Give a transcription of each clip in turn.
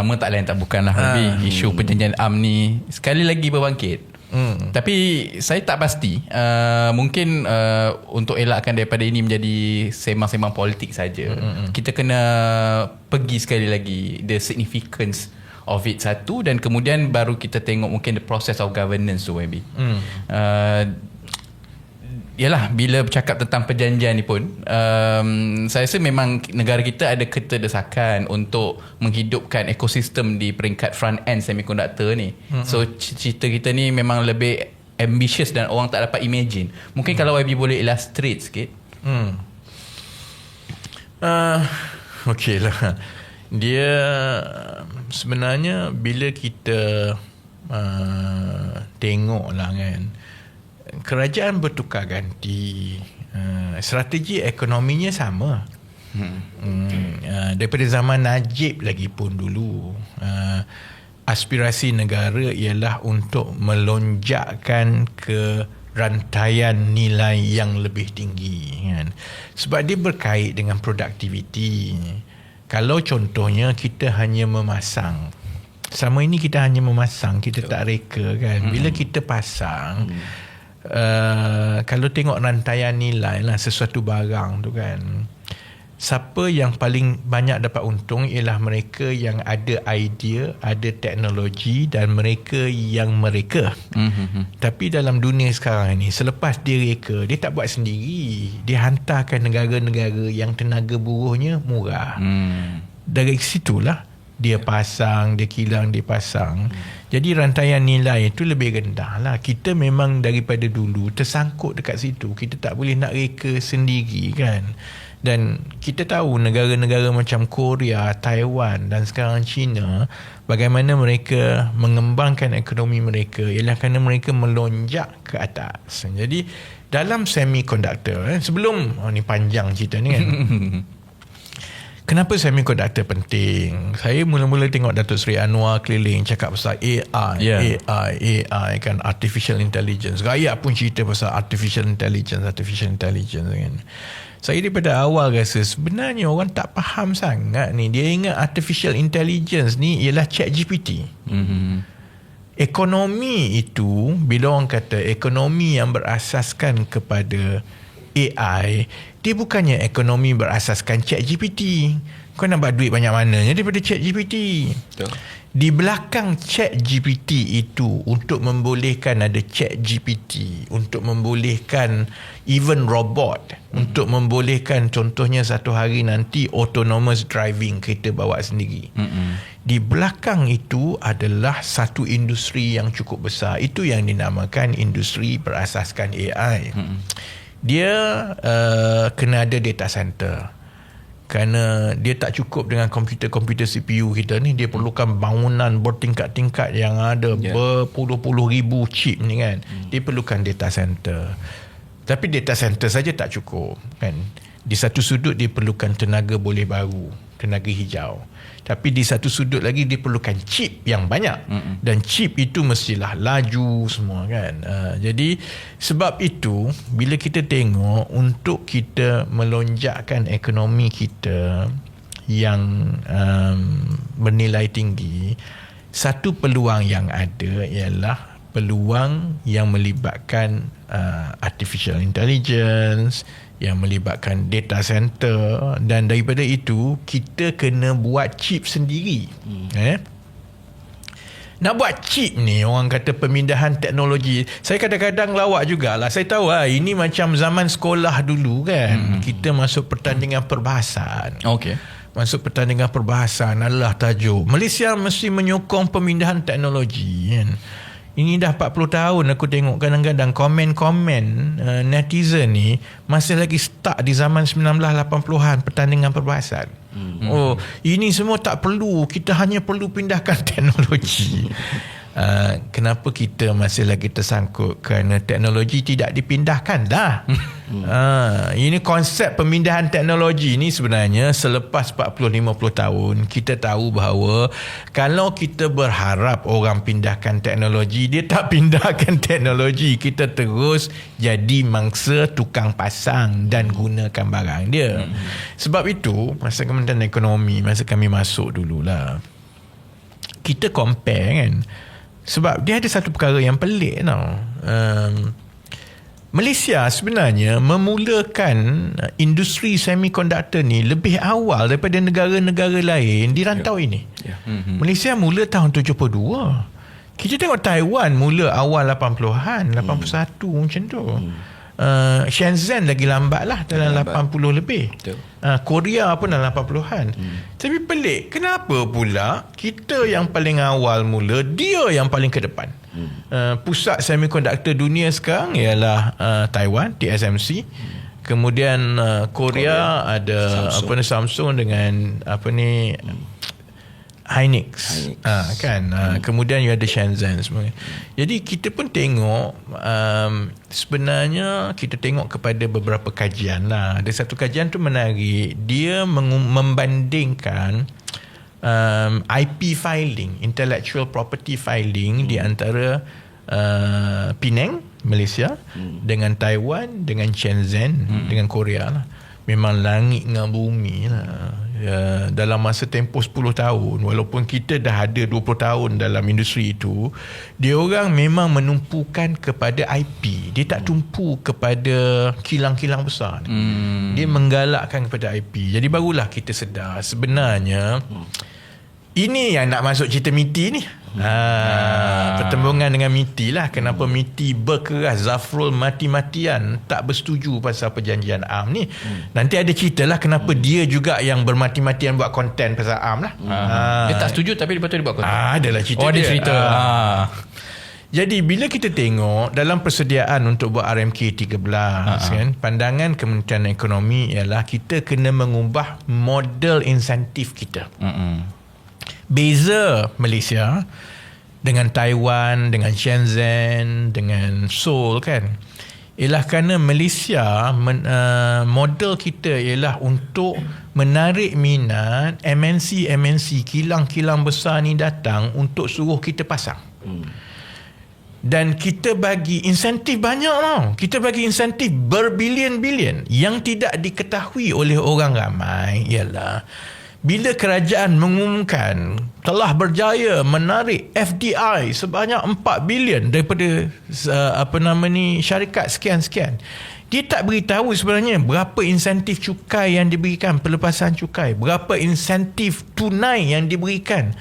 Sama tak lain tak bukanlah Ah. lebih isu perjanjian am ni sekali lagi berbangkit. Hmm. Tapi saya tak pasti. Uh, mungkin uh, untuk elakkan daripada ini menjadi semang-semang politik saja. Hmm. Kita kena pergi sekali lagi the significance of it satu dan kemudian baru kita tengok mungkin the process of governance tu maybe. Hmm. Uh, Yalah bila bercakap tentang perjanjian ni pun um, saya rasa memang negara kita ada keterdesakan untuk menghidupkan ekosistem di peringkat front end semiconductor ni. Mm-hmm. So cerita kita ni memang lebih ambitious dan orang tak dapat imagine. Mungkin mm. kalau YB boleh illustrate sikit. Hmm. Uh, Okey lah. Dia sebenarnya bila kita uh, tengok lah kan kerajaan bertukar ganti uh, strategi ekonominya sama. Hmm. Hmm, uh, daripada zaman Najib lagi pun dulu uh, aspirasi negara ialah untuk melonjakkan ke rantaian nilai yang lebih tinggi kan. Sebab dia berkait dengan produktiviti. Kalau contohnya kita hanya memasang. Selama ini kita hanya memasang kita tak reka kan. Bila kita pasang uh, kalau tengok rantaian nilai lah sesuatu barang tu kan siapa yang paling banyak dapat untung ialah mereka yang ada idea, ada teknologi dan mereka yang mereka. Mm-hmm. Tapi dalam dunia sekarang ni selepas dia reka, dia tak buat sendiri. Dia hantarkan negara-negara yang tenaga buruhnya murah. Hmm. Dari situlah dia pasang, dia kilang, dia pasang. Jadi rantaian nilai itu lebih rendah lah. Kita memang daripada dulu tersangkut dekat situ. Kita tak boleh nak reka sendiri kan. Dan kita tahu negara-negara macam Korea, Taiwan dan sekarang China bagaimana mereka mengembangkan ekonomi mereka ialah kerana mereka melonjak ke atas. Jadi dalam semiconductor eh, sebelum oh ni panjang cerita ni kan. Kenapa semiconductor penting? Saya mula-mula tengok Datuk Seri Anwar keliling cakap pasal AI, Ya. AI, AI kan artificial intelligence. Raya pun cerita pasal artificial intelligence, artificial intelligence kan. Saya daripada awal rasa sebenarnya orang tak faham sangat ni. Dia ingat artificial intelligence ni ialah chat GPT. Mm-hmm. Ekonomi itu bila orang kata ekonomi yang berasaskan kepada AI dia bukannya ekonomi berasaskan chat GPT kau nak buat duit banyak mananya daripada chat GPT Betul. di belakang chat GPT itu untuk membolehkan ada chat GPT untuk membolehkan even robot hmm. untuk membolehkan contohnya satu hari nanti autonomous driving kereta bawa sendiri Mm-mm. di belakang itu adalah satu industri yang cukup besar itu yang dinamakan industri berasaskan AI hmm. Dia uh, kena ada data center. Kerana dia tak cukup dengan komputer-komputer CPU kita ni dia perlukan bangunan bertingkat-tingkat yang ada yeah. berpuluh-puluh ribu chip ni kan. Hmm. dia perlukan data center. Tapi data center saja tak cukup kan. Di satu sudut dia perlukan tenaga boleh baru tenaga hijau tapi di satu sudut lagi dia perlukan chip yang banyak Mm-mm. dan chip itu mestilah laju semua kan uh, jadi sebab itu bila kita tengok untuk kita melonjakkan ekonomi kita yang um, bernilai tinggi satu peluang yang ada ialah peluang yang melibatkan uh, artificial intelligence yang melibatkan data center dan daripada itu kita kena buat chip sendiri. Hmm. eh? Nak buat chip ni orang kata pemindahan teknologi saya kadang-kadang lawak jugalah. Saya tahu lah ini macam zaman sekolah dulu kan. Hmm. kita masuk pertandingan perbahasan. Okay. masuk pertandingan perbahasan adalah tajuk. Malaysia mesti menyokong pemindahan teknologi kan ini dah 40 tahun aku tengok kadang-kadang komen-komen uh, netizen ni masih lagi stuck di zaman 1980-an pertandingan perbahasan. Hmm. Oh, ini semua tak perlu. Kita hanya perlu pindahkan teknologi. Uh, kenapa kita masih lagi tersangkut kerana teknologi tidak dipindahkan dah. Hmm. Uh, ini konsep pemindahan teknologi ni sebenarnya selepas 40-50 tahun kita tahu bahawa kalau kita berharap orang pindahkan teknologi dia tak pindahkan teknologi kita terus jadi mangsa tukang pasang dan gunakan barang dia. Hmm. Sebab itu masa Kementerian Ekonomi masa kami masuk dululah kita compare kan sebab dia ada satu perkara yang pelik tau um, Malaysia sebenarnya memulakan industri semiconductor ni lebih awal daripada negara-negara lain di rantau yeah. ini. Yeah. Mm-hmm. Malaysia mula tahun 72. Kita tengok Taiwan mula awal 80-an, 81 mm. macam tu. Mm. Uh, Shenzhen lagi lambat lah dalam lambat. 80 lebih. Uh, Korea pun dalam 80-an. Hmm. Tapi pelik, kenapa pula kita yang paling awal mula, dia yang paling ke depan. Hmm. Uh, pusat semiconductor dunia sekarang ialah uh, Taiwan, TSMC. Hmm. Kemudian uh, Korea, Korea ada Samsung. apa ni Samsung dengan apa ni hmm. Hynix, Hynix. Ha, kan hmm. ha, kemudian you ada Shenzhen semua jadi kita pun tengok um, sebenarnya kita tengok kepada beberapa kajian lah ada satu kajian tu menarik dia membandingkan um, IP filing intellectual property filing hmm. di antara uh, Penang Malaysia hmm. dengan Taiwan dengan Shenzhen hmm. dengan Korea lah memang langit dengan bumi lah ya, dalam masa tempoh 10 tahun walaupun kita dah ada 20 tahun dalam industri itu dia orang memang menumpukan kepada IP dia tak tumpu kepada kilang-kilang besar hmm. dia menggalakkan kepada IP jadi barulah kita sedar sebenarnya hmm. ini yang nak masuk cerita MITI ni ah. pertembungan dengan MITI lah kenapa hmm. MITI berkeras Zafrul mati-matian tak bersetuju pasal perjanjian AM ni hmm. nanti ada cerita lah kenapa hmm. dia juga yang bermati-matian buat konten pasal AM lah hmm. ha. dia tak setuju tapi lepas tu dia buat konten ha, adalah cerita oh, dia ada cerita ha. Ha. Jadi bila kita tengok dalam persediaan untuk buat RMK 13 uh-huh. kan pandangan Kementerian Ekonomi ialah kita kena mengubah model insentif kita. Uh-uh beza Malaysia dengan Taiwan, dengan Shenzhen, dengan Seoul kan. Ialah kerana Malaysia men, uh, model kita ialah untuk menarik minat MNC-MNC kilang-kilang besar ni datang untuk suruh kita pasang. Hmm. Dan kita bagi insentif banyak tau. Kita bagi insentif berbilion-bilion yang tidak diketahui oleh orang ramai ialah bila kerajaan mengumumkan telah berjaya menarik FDI sebanyak 4 bilion daripada uh, apa nama ni syarikat sekian-sekian dia tak beritahu sebenarnya berapa insentif cukai yang diberikan pelepasan cukai berapa insentif tunai yang diberikan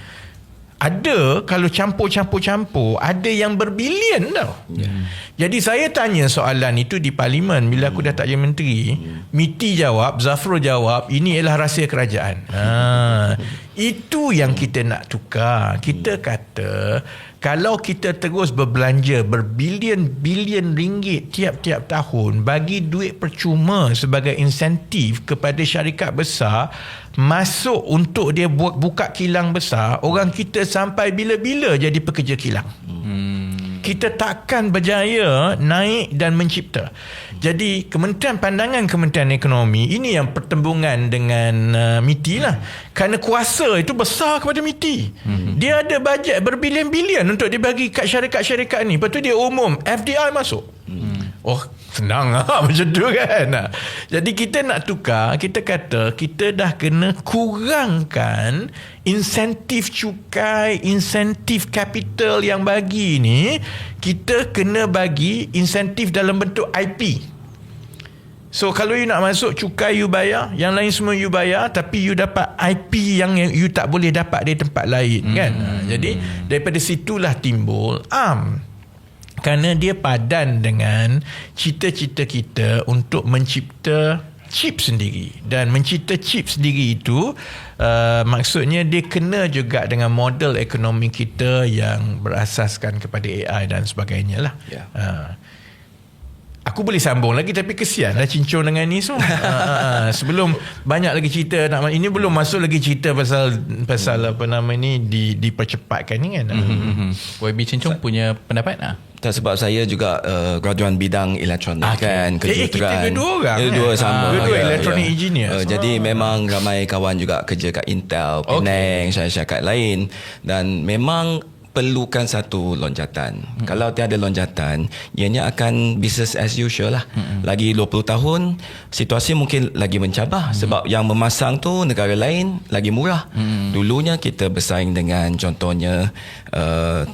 ada kalau campur-campur-campur ada yang berbilion tau. Yeah. Jadi saya tanya soalan itu di parlimen bila aku dah tak jadi menteri, MITI jawab, Zafrul jawab, ini ialah rahsia kerajaan. Ha, itu yang kita nak tukar. Kita kata kalau kita terus berbelanja berbilion-bilion ringgit tiap-tiap tahun bagi duit percuma sebagai insentif kepada syarikat besar masuk untuk dia buat buka kilang besar orang kita sampai bila-bila jadi pekerja kilang hmm. kita takkan berjaya naik dan mencipta jadi Kementerian Pandangan Kementerian Ekonomi ini yang pertembungan dengan uh, MITI lah. Kerana kuasa itu besar kepada MITI. Hmm. Dia ada bajet berbilion-bilion untuk dibagi kat syarikat-syarikat ni. Lepas tu dia umum FDI masuk. Hmm. Oh senang lah macam tu kan. Jadi kita nak tukar, kita kata kita dah kena kurangkan insentif cukai, insentif capital yang bagi ni, kita kena bagi insentif dalam bentuk IP. So kalau you nak masuk cukai you bayar, yang lain semua you bayar tapi you dapat IP yang you tak boleh dapat di tempat lain hmm. kan. Jadi daripada situlah timbul am. Kerana dia padan dengan cita-cita kita untuk mencipta chip sendiri dan mencipta chip sendiri itu uh, maksudnya dia kena juga dengan model ekonomi kita yang berasaskan kepada AI dan sebagainya lah. Yeah. Uh, Aku boleh sambung lagi tapi kesian lah cincong dengan ni semua. uh, sebelum banyak lagi cerita nak ini belum masuk lagi cerita pasal pasal apa nama ni di dipercepatkan ni kan. Mm-hmm. YB cincong Sa- punya pendapat ah. Tak sebab saya juga uh, graduan bidang elektronik ah, kan okay. kejuruteraan. Eh, kita kedua orang. Kedua kan? sama. Kedua ya, elektronik ya. engineer. Uh, jadi memang ramai kawan juga kerja kat Intel, Penang, okay. syarikat lain dan memang perlukan satu lonjatan. Hmm. Kalau tiada lonjatan, ianya akan business as usual lah. Hmm. Lagi 20 tahun, situasi mungkin lagi mencabar hmm. sebab yang memasang tu negara lain lagi murah. Hmm. Dulunya kita bersaing dengan contohnya uh,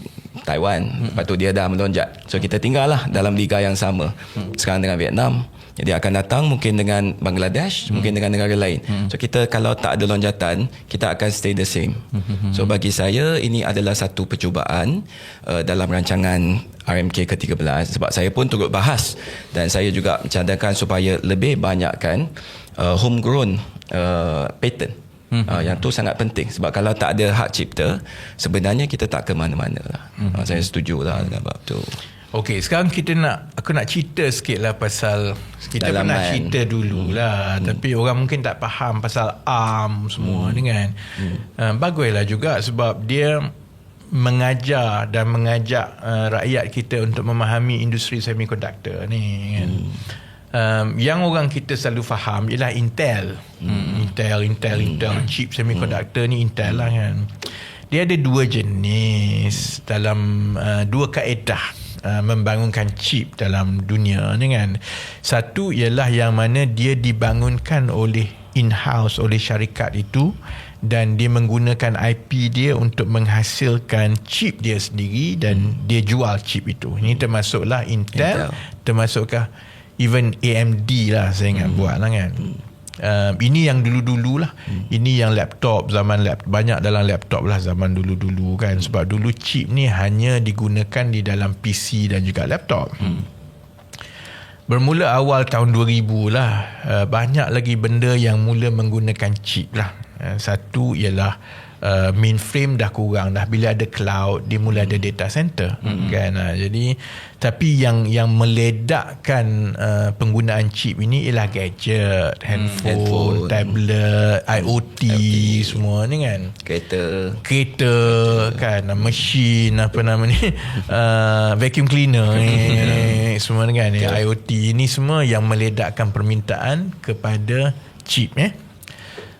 Taiwan. Hmm. Lepas tu dia dah melonjat. So kita tinggal lah dalam liga yang sama. Hmm. Sekarang dengan Vietnam, jadi akan datang mungkin dengan Bangladesh, hmm. mungkin dengan negara lain. Hmm. So kita kalau tak ada lonjatan, kita akan stay the same. Hmm. So bagi saya ini adalah satu percubaan uh, dalam rancangan RMK ke-13 sebab saya pun turut bahas dan saya juga cadangkan supaya lebih banyakkan uh, homegrown uh, patent. Hmm. Uh, yang tu sangat penting sebab kalau tak ada hak cipta sebenarnya kita tak ke mana-mana lah. Hmm. Uh, saya setuju lah dengan bab tu. Okey, sekarang kita nak aku nak cerita sikit lah pasal kita Dalaman. pernah cerita dululah hmm. tapi orang mungkin tak faham pasal ARM semua hmm. ni kan. Hmm. Uh, baguslah juga sebab dia mengajar dan mengajak uh, rakyat kita untuk memahami industri semiconductor ni kan. Hmm. Um, yang orang kita selalu faham ialah Intel. Hmm. Intel, Intel, hmm. Intel chip semiconductor hmm. ni Intel lah kan. Dia ada dua jenis dalam uh, dua kaedah uh, membangunkan chip dalam dunia ni kan. Satu ialah yang mana dia dibangunkan oleh in-house oleh syarikat itu dan dia menggunakan IP dia untuk menghasilkan chip dia sendiri dan hmm. dia jual chip itu. Ini termasuklah Intel, Intel. termasukkah even AMD lah saya ingat hmm. buat lah kan. Hmm uh, ini yang dulu-dulu lah hmm. ini yang laptop zaman laptop banyak dalam laptop lah zaman dulu-dulu kan sebab dulu chip ni hanya digunakan di dalam PC dan juga laptop hmm. bermula awal tahun 2000 lah uh, banyak lagi benda yang mula menggunakan chip lah uh, satu ialah uh, mainframe dah kurang. Dah bila ada cloud dia mula ada data center. Mm-hmm. kan? Uh, jadi tapi yang yang meledakkan uh, penggunaan chip ini ialah gadget handphone, handphone. tablet IoT, IoT semua ni kan? Kereta. Kereta kan? Mesin apa nama ni? Uh, vacuum cleaner ni semua ni kan? Okay. IoT ni semua yang meledakkan permintaan kepada chip eh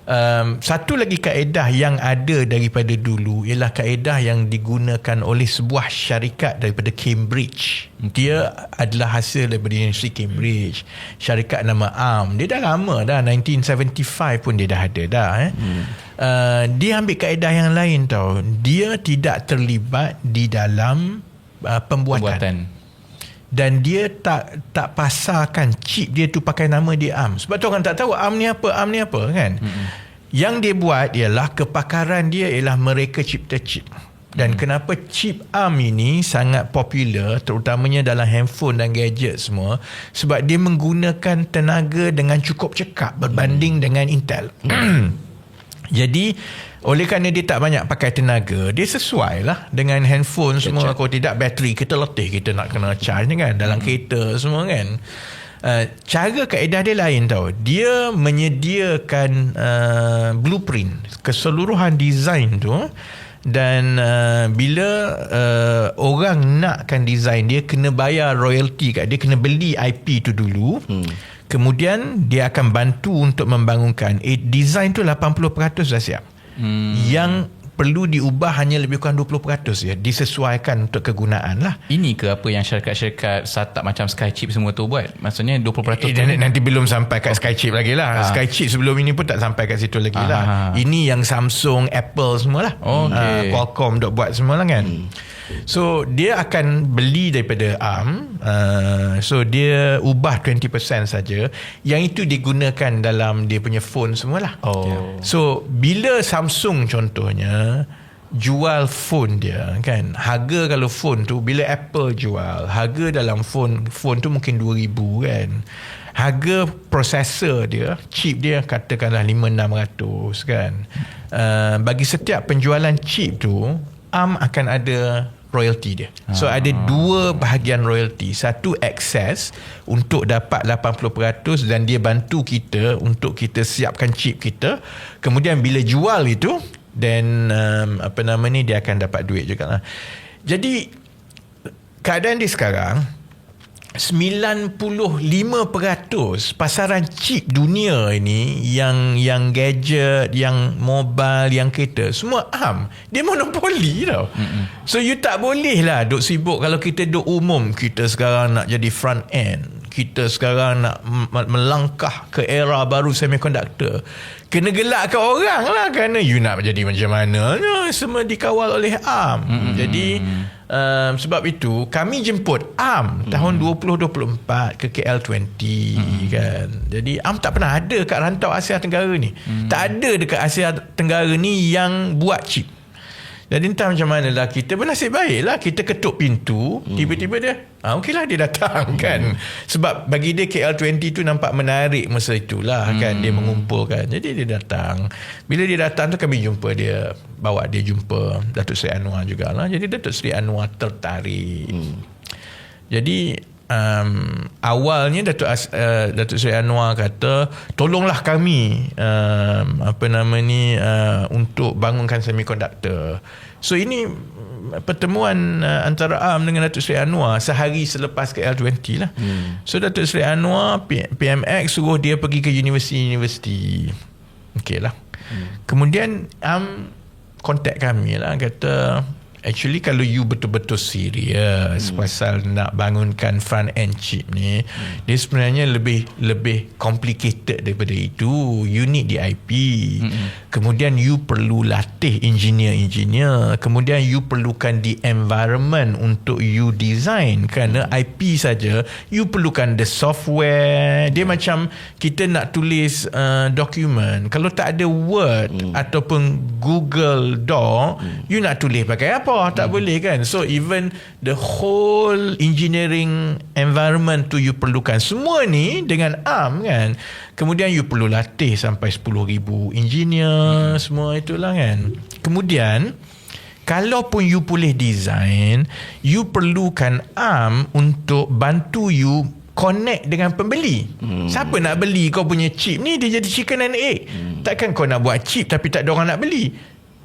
um, satu lagi kaedah yang ada daripada dulu ialah kaedah yang digunakan oleh sebuah syarikat daripada Cambridge. Dia adalah hasil daripada Universiti Cambridge. Syarikat nama ARM. Dia dah lama dah 1975 pun dia dah ada dah eh. Hmm. Uh, dia ambil kaedah yang lain tau. Dia tidak terlibat di dalam uh, pembuatan. pembuatan dan dia tak tak pasarkan chip dia tu pakai nama dia ARM sebab tu orang tak tahu ARM ni apa ARM ni apa kan mm-hmm. yang dia buat ialah kepakaran dia ialah mereka cipta chip dan hmm. kenapa chip ARM ini sangat popular terutamanya dalam handphone dan gadget semua sebab dia menggunakan tenaga dengan cukup cekap berbanding hmm. dengan Intel. Hmm. Jadi oleh kerana dia tak banyak pakai tenaga Dia sesuai lah Dengan handphone semua. Kalau tidak bateri Kita letih Kita nak kena charge ni kan Dalam hmm. kereta semua kan. Uh, Cara kaedah dia lain tau. Dia menyediakan uh, Blueprint Keseluruhan design tu dan uh, bila uh, orang nakkan design dia kena bayar royalty kat dia kena beli IP tu dulu. Hmm. kemudian dia akan bantu untuk membangunkan. Eh, design tu 80% dah siap hmm. yang perlu diubah hanya lebih kurang 20% ya disesuaikan untuk kegunaan lah ini ke apa yang syarikat-syarikat startup macam Skychip semua tu buat maksudnya 20% eh, nanti, nanti belum sampai kat oh. Skychip lagi lah ha. Skychip sebelum ini pun tak sampai kat situ lagi lah ah. ini yang Samsung Apple semua lah okay. uh, Qualcomm dok buat semua lah kan hmm. So dia akan beli daripada ARM uh, So dia ubah 20% saja. Yang itu digunakan dalam dia punya phone semualah. Oh. So bila Samsung contohnya Jual phone dia kan Harga kalau phone tu Bila Apple jual Harga dalam phone Phone tu mungkin 2000 kan Harga prosesor dia Chip dia katakanlah 5600 kan. Uh, Bagi setiap penjualan chip tu ARM akan ada royalty dia. So ah. ada dua bahagian royalty. Satu access untuk dapat 80% dan dia bantu kita untuk kita siapkan chip kita. Kemudian bila jual itu then um, apa nama ni dia akan dapat duit juga lah. Jadi keadaan dia sekarang 95% pasaran chip dunia ini yang yang gadget, yang mobile, yang kereta semua ARM. Dia monopoli tau. Mm-hmm. So you tak boleh lah duk sibuk kalau kita duk umum kita sekarang nak jadi front end. Kita sekarang nak melangkah ke era baru semiconductor. Kena gelakkan orang lah kerana you nak jadi macam mana. Semua dikawal oleh ARM. Mm-hmm. Jadi um, sebab itu kami jemput ARM hmm. tahun 2024 ke KL20 hmm. kan. Jadi ARM tak pernah ada kat rantau Asia Tenggara ni. Hmm. Tak ada dekat Asia Tenggara ni yang buat chip. Jadi entah macam mana lah kita bernasib baik lah kita ketuk pintu hmm. tiba-tiba dia ah, okey lah dia datang hmm. kan sebab bagi dia KL20 tu nampak menarik masa itulah hmm. kan dia mengumpulkan jadi dia datang bila dia datang tu kami jumpa dia bawa dia jumpa Datuk Seri Anwar jugalah jadi Datuk Seri Anwar tertarik hmm. jadi um, awalnya Datuk uh, Datuk Seri Anwar kata tolonglah kami um, apa nama ni uh, untuk bangunkan semiconductor. So ini pertemuan uh, antara AM dengan Datuk Seri Anwar sehari selepas ke L20 lah. Hmm. So Datuk Seri Anwar P- PMX suruh dia pergi ke universiti-universiti. Okey lah. Hmm. Kemudian AM contact kami lah kata Actually kalau you betul-betul serius hmm. pasal nak bangunkan front end chip ni, hmm. dia sebenarnya lebih lebih complicated daripada itu. You need the IP. Hmm. Kemudian you perlu latih engineer-engineer. Kemudian you perlukan the environment untuk you design. Kerana hmm. IP saja, you perlukan the software. Dia hmm. macam kita nak tulis uh, dokumen. Kalau tak ada Word hmm. ataupun Google Doc, hmm. you nak tulis pakai apa? Bawah tak hmm. boleh kan so even the whole engineering environment tu you perlukan semua ni dengan ARM kan kemudian you perlu latih sampai 10,000 engineer hmm. semua itulah kan kemudian kalaupun you boleh design you perlukan ARM untuk bantu you connect dengan pembeli. Hmm. Siapa nak beli kau punya chip ni dia jadi chicken and egg. Hmm. Takkan kau nak buat chip tapi tak ada orang nak beli.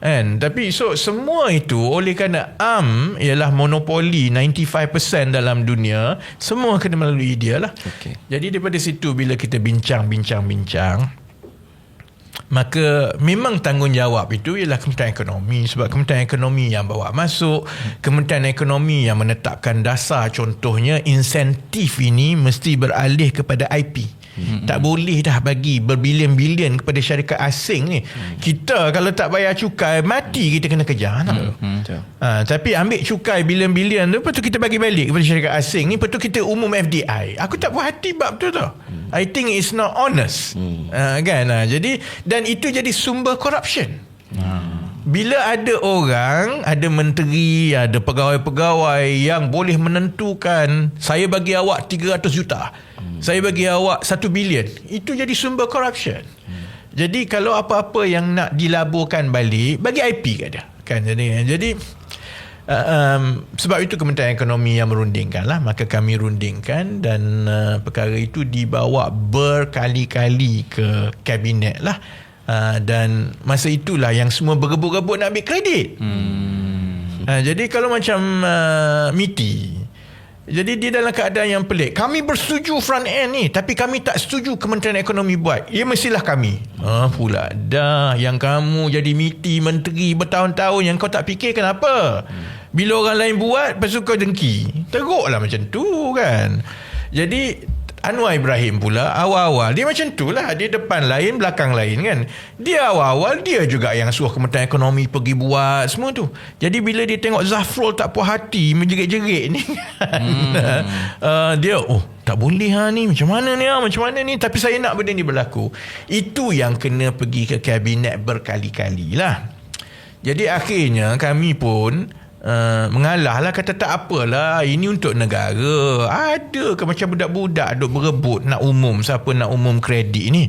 Kan? Tapi so semua itu oleh kerana AM ialah monopoli 95% dalam dunia, semua kena melalui dia lah. Okay. Jadi daripada situ bila kita bincang-bincang-bincang, maka memang tanggungjawab itu ialah Kementerian Ekonomi sebab Kementerian Ekonomi yang bawa masuk, Kementerian Ekonomi yang menetapkan dasar contohnya insentif ini mesti beralih kepada IP. Hmm. Tak boleh dah bagi berbilion-bilion kepada syarikat asing ni. Hmm. Kita kalau tak bayar cukai mati kita kena kejar nak. Hmm. Ha, tapi ambil cukai bilion-bilion tu lepas tu kita bagi balik kepada syarikat asing ni lepas tu kita umum FDI. Aku tak puas hati bab tu tu. Hmm. I think it's not honest. Hmm. Ha, kan? Ha, jadi dan itu jadi sumber corruption. Hmm. Bila ada orang, ada menteri, ada pegawai-pegawai yang boleh menentukan saya bagi awak 300 juta. Hmm. Saya bagi awak 1 bilion. Itu jadi sumber corruption. Hmm. Jadi kalau apa-apa yang nak dilaburkan balik, bagi IP kat dia. Kan? Jadi, jadi uh, um, sebab itu Kementerian Ekonomi yang merundingkan lah. Maka kami rundingkan dan uh, perkara itu dibawa berkali-kali ke kabinet lah. Uh, dan masa itulah yang semua berebut-rebut nak ambil kredit. Hmm. Uh, jadi kalau macam uh, MITI, jadi dia dalam keadaan yang pelik. Kami bersetuju front end ni, tapi kami tak setuju Kementerian Ekonomi buat. Ya mestilah kami. Ah pula dah yang kamu jadi MITI menteri bertahun-tahun yang kau tak fikir kenapa? Bila orang lain buat, pasal kau dengki. Teruklah macam tu kan. Jadi Anwar Ibrahim pula awal-awal. Dia macam tu lah dia depan lain belakang lain kan? Dia awal-awal dia juga yang suruh Kementerian Ekonomi pergi buat semua tu. Jadi bila dia tengok Zafrul tak puas hati menjerit-jerit ni kan? Hmm. uh, dia oh tak boleh ha ni. Macam mana ni ha? macam mana ni? Tapi saya nak benda ni berlaku. Itu yang kena pergi ke kabinet berkali-kali lah. Jadi akhirnya kami pun Uh, mengalah lah kata tak apalah. Ini untuk negara. Ada ke macam budak-budak duk berebut nak umum? Siapa nak umum kredit ni?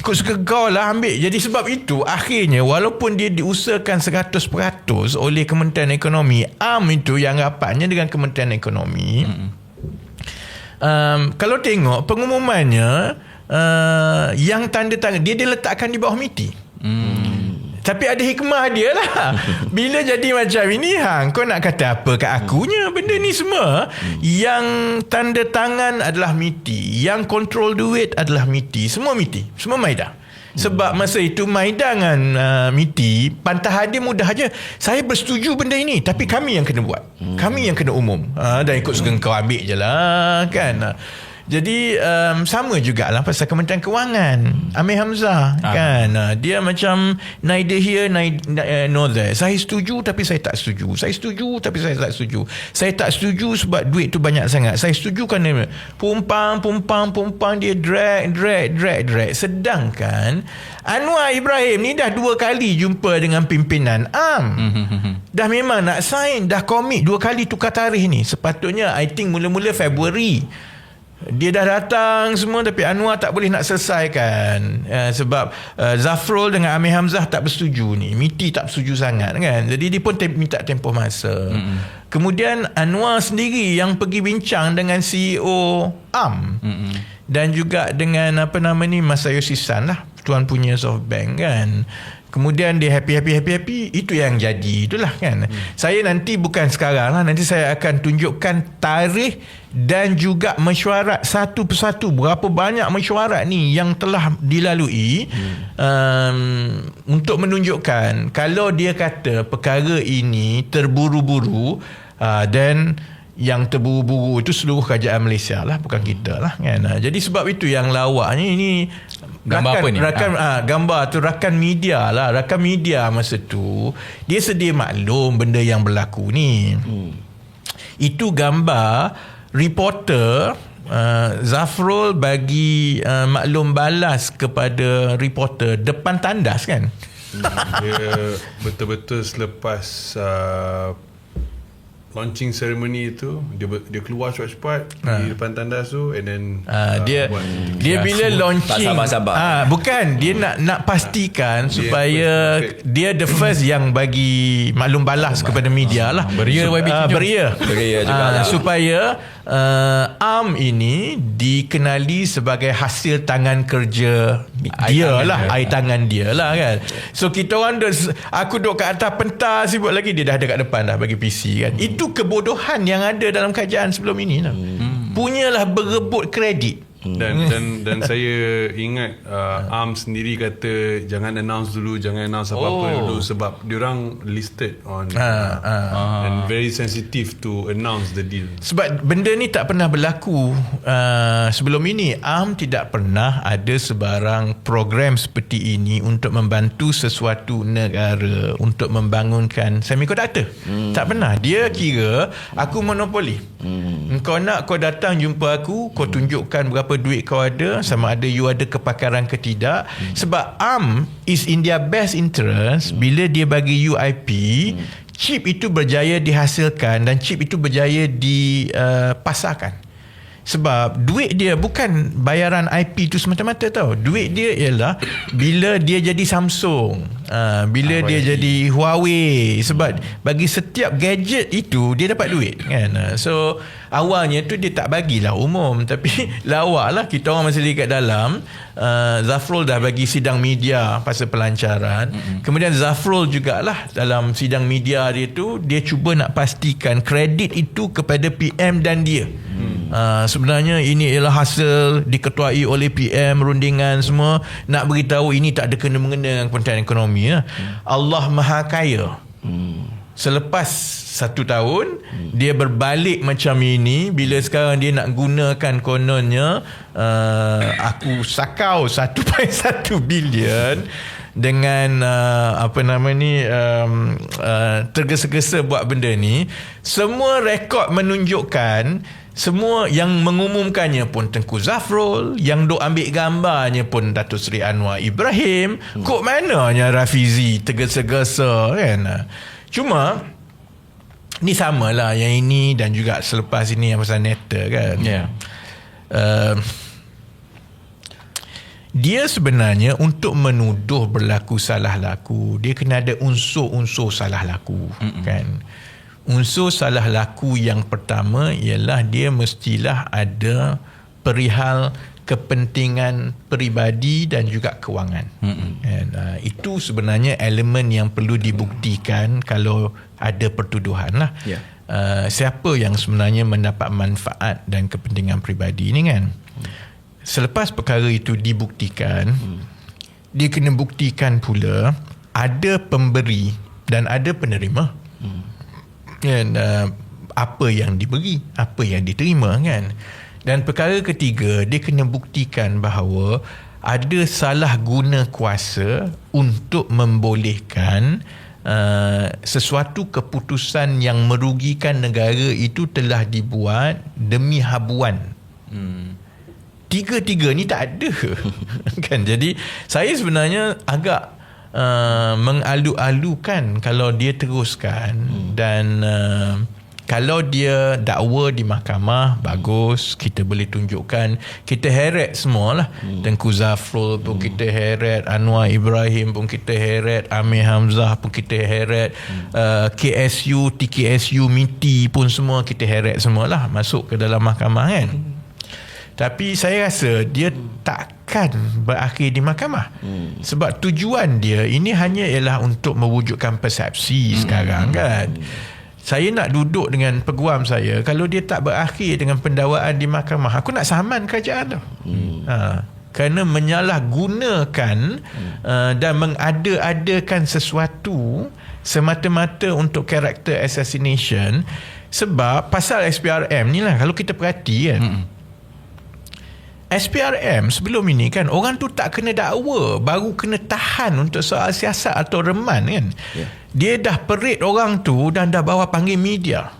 Kau suka kau lah ambil. Jadi sebab itu akhirnya walaupun dia diusahakan 100% oleh Kementerian Ekonomi AM itu yang rapatnya dengan Kementerian Ekonomi. Hmm. um, kalau tengok pengumumannya uh, yang tanda tangan dia diletakkan di bawah MITI. Hmm Tapi ada hikmah dia lah. Bila jadi macam ini, hang, kau nak kata apa kat akunya? Benda ni semua? Yang tanda tangan adalah MITI, yang kontrol duit adalah MITI, semua MITI, semua Maida. Sebab masa itu Maida dengan uh, MITI Pantah hadir mudah aja Saya bersetuju benda ini. Tapi kami yang kena buat. Kami yang kena umum. Uh, Dan ikut suka kau ambil je lah Kan? uh, jadi um, sama jugalah pasal Kementerian Kewangan Amir Hamzah Ah. kan uh, dia macam neither here neither uh, nor there. Saya setuju tapi saya tak setuju. Saya setuju tapi saya tak setuju. Saya tak setuju sebab duit tu banyak sangat. Saya setuju kerana pumpang pumpang pumpang dia drag drag drag drag. Sedangkan Anwar Ibrahim ni dah dua kali jumpa dengan pimpinan AM. dah memang nak sign, dah komit dua kali tukar tarikh ni. Sepatutnya I think mula-mula Februari. Dia dah datang semua tapi Anwar tak boleh nak selesaikan uh, sebab uh, Zafrul dengan Amir Hamzah tak bersetuju ni. MITI tak bersetuju sangat kan. Jadi dia pun tem- minta tempoh masa. Mm-hmm. Kemudian Anwar sendiri yang pergi bincang dengan CEO AM. Mm-hmm. Dan juga dengan apa nama ni Masayoshi Son lah tuan punya SoftBank kan. Kemudian dia happy happy happy happy itu yang jadi itulah kan. Hmm. Saya nanti bukan sekarang lah nanti saya akan tunjukkan tarikh dan juga mesyuarat satu persatu berapa banyak mesyuarat ni yang telah dilalui hmm. um, untuk menunjukkan kalau dia kata perkara ini terburu-buru uh, dan yang terburu-buru itu seluruh kerajaan Malaysia lah bukan kita lah kan jadi sebab itu yang lawak ni ini Gambar rakan, apa ni? rakan ah. gambar tu rakan media lah rakan media masa tu dia sedia maklum benda yang berlaku ni hmm. itu gambar reporter uh, Zafrul bagi uh, maklum balas kepada reporter depan tandas kan Dia betul-betul selepas uh, launching ceremony itu dia dia keluar cepat-cepat di depan tandas tu and then Ah, dia buat dia bila launching sabar-sabar. ah bukan dia nak nak pastikan supaya perfect. dia the first yang bagi maklum balas kepada media lah Beria YB ah, Tunjuk. beria Beria juga Ah, lah. supaya uh, ARM ini dikenali sebagai hasil tangan kerja dia tangan lah dia. air tangan dia lah kan so kita orang duk, aku duduk kat atas pentas sibuk lagi dia dah ada kat depan dah bagi PC kan Hmm. itu kebodohan yang ada dalam kajian sebelum ini lah. Hmm. punyalah berebut kredit dan dan dan saya ingat uh, Am sendiri kata jangan announce dulu jangan announce apa-apa Oh. dulu sebab diorang listed on Ah, uh, and very sensitive to announce the deal Sebab benda ni tak pernah berlaku uh, sebelum ini. ARM tidak pernah ada sebarang program seperti ini untuk membantu sesuatu negara untuk membangunkan semiconductor. Hmm. Tak pernah. Dia kira aku monopoli. Hmm. Kau nak kau datang jumpa aku, kau tunjukkan berapa duit kau ada, sama ada you ada kepakaran ke tidak. Hmm. Sebab ARM is in their best interest bila dia bagi you IP, chip itu berjaya dihasilkan dan chip itu berjaya dipasarkan. Sebab duit dia bukan bayaran IP tu semata-mata tau. Duit dia ialah bila dia jadi Samsung, uh, bila dia jadi Huawei. Sebab bagi setiap gadget itu dia dapat duit kan. Uh, so awalnya tu dia tak bagilah umum tapi lawak lah kita orang masih lagi kat dalam. Uh, Zafrul dah bagi sidang media pasal pelancaran. Mm-hmm. Kemudian Zafrul jugalah dalam sidang media dia tu dia cuba nak pastikan kredit itu kepada PM dan dia. Uh, sebenarnya ini ialah hasil diketuai oleh PM rundingan semua. Nak beritahu ini tak ada kena-mengena dengan Kementerian Ekonomi ya. Allah Maha Kaya. Selepas satu tahun dia berbalik macam ini. Bila sekarang dia nak gunakan kononnya uh, aku sakau 1.1 bilion dengan uh, apa nama ni um, uh, tergesa-gesa buat benda ni. Semua rekod menunjukkan semua yang mengumumkannya pun Tengku Zafrul yang duk ambil gambarnya pun Datuk Seri Anwar Ibrahim hmm. kok mananya Rafizi tergesa-gesa kan cuma ni samalah yang ini dan juga selepas ini yang pasal neta kan Ya. uh, dia sebenarnya untuk menuduh berlaku salah laku dia kena ada unsur-unsur salah laku Mm-mm. kan unsur salah laku yang pertama ialah dia mestilah ada perihal kepentingan peribadi dan juga kewangan. Mm-hmm. And, uh, itu sebenarnya elemen yang perlu dibuktikan kalau ada pertuduhan lah. Ya. Uh, siapa yang sebenarnya mendapat manfaat dan kepentingan peribadi ni kan. Selepas perkara itu dibuktikan, dia kena buktikan pula ada pemberi dan ada penerima. Dan uh, apa yang diberi, apa yang diterima kan. Dan perkara ketiga, dia kena buktikan bahawa ada salah guna kuasa untuk membolehkan uh, sesuatu keputusan yang merugikan negara itu telah dibuat demi habuan. Hmm. Tiga-tiga ni tak ada. kan jadi saya sebenarnya agak uh, mengalu-alukan kalau dia teruskan hmm. dan uh, kalau dia dakwa di mahkamah bagus kita boleh tunjukkan kita heret semualah hmm. Tengku Zafrul pun hmm. kita heret Anwar Ibrahim pun kita heret Amir Hamzah pun kita heret hmm. uh, KSU TKSU MITI pun semua kita heret semualah masuk ke dalam mahkamah kan hmm. Tapi saya rasa dia takkan berakhir di mahkamah hmm. sebab tujuan dia ini hanya ialah untuk mewujudkan persepsi hmm. sekarang kan hmm saya nak duduk dengan peguam saya kalau dia tak berakhir dengan pendakwaan di mahkamah aku nak saman kerajaan tu hmm. ha, kerana menyalahgunakan hmm. uh, dan mengada-adakan sesuatu semata-mata untuk karakter assassination sebab pasal SPRM ni lah kalau kita perhati kan hmm. SPRM sebelum ini kan orang tu tak kena dakwa baru kena tahan untuk soal siasat atau reman kan yeah. dia dah perit orang tu dan dah bawa panggil media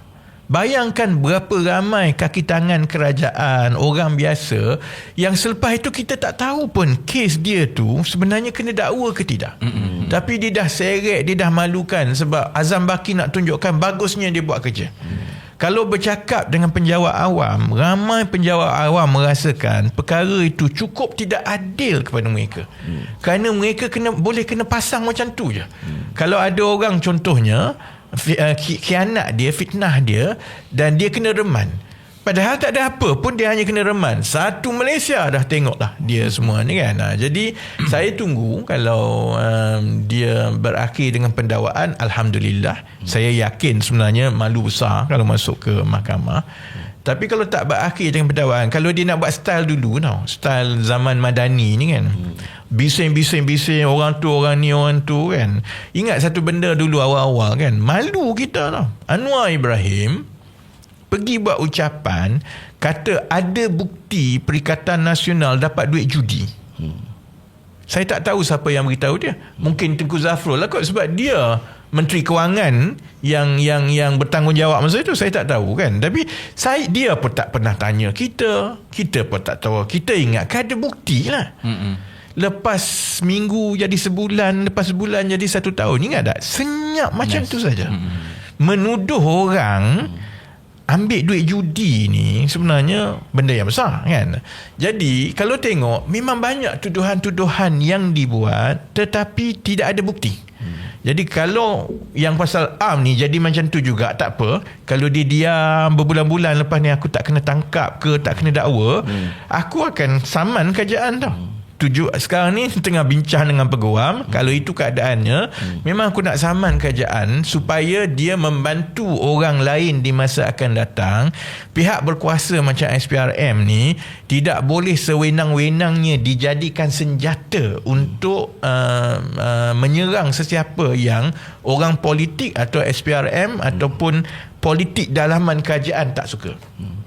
bayangkan berapa ramai kaki tangan kerajaan orang biasa yang selepas itu kita tak tahu pun kes dia tu sebenarnya kena dakwa ke tidak mm-hmm. tapi dia dah seret dia dah malukan sebab Azam Baki nak tunjukkan bagusnya dia buat kerja mm. Kalau bercakap dengan penjawat awam, ramai penjawat awam merasakan perkara itu cukup tidak adil kepada mereka. Hmm. Kerana mereka kena boleh kena pasang macam tu je. Hmm. Kalau ada orang contohnya uh, khianat dia, fitnah dia dan dia kena reman. Padahal tak ada apa pun dia hanya kena reman. Satu Malaysia dah tengok lah dia semua ni kan. Ha, jadi saya tunggu kalau um, dia berakhir dengan pendakwaan. Alhamdulillah. Saya yakin sebenarnya malu besar kalau masuk ke mahkamah. Tapi kalau tak berakhir dengan pendakwaan. Kalau dia nak buat style dulu tau. Style zaman madani ni kan. Bising-bising-bising orang tu orang ni orang tu kan. Ingat satu benda dulu awal-awal kan. Malu kita tau. Anwar Ibrahim pergi buat ucapan kata ada bukti Perikatan Nasional dapat duit judi. Hmm. Saya tak tahu siapa yang beritahu dia. Mungkin Tengku Zafrul lah kot sebab dia Menteri Kewangan yang yang yang bertanggungjawab masa itu saya tak tahu kan. Tapi saya dia pun tak pernah tanya kita. Kita pun tak tahu. Kita ingat kan ada bukti lah. Hmm. Lepas minggu jadi sebulan, lepas sebulan jadi satu tahun. Ingat tak? Senyap macam yes. tu saja. Hmm. Menuduh orang hmm ambil duit judi ni sebenarnya benda yang besar kan. Jadi kalau tengok memang banyak tuduhan-tuduhan yang dibuat tetapi tidak ada bukti. Hmm. Jadi kalau yang pasal am ni jadi macam tu juga tak apa. Kalau dia diam berbulan-bulan lepas ni aku tak kena tangkap ke tak kena dakwa, hmm. aku akan saman kerajaan tau. Hmm tuju sekarang ni tengah bincang dengan peguam hmm. kalau itu keadaannya hmm. memang aku nak saman kerajaan supaya dia membantu orang lain di masa akan datang pihak berkuasa macam SPRM ni tidak boleh sewenang-wenangnya dijadikan senjata untuk uh, uh, menyerang sesiapa yang orang politik atau SPRM hmm. ataupun politik dalaman kerajaan tak suka hmm.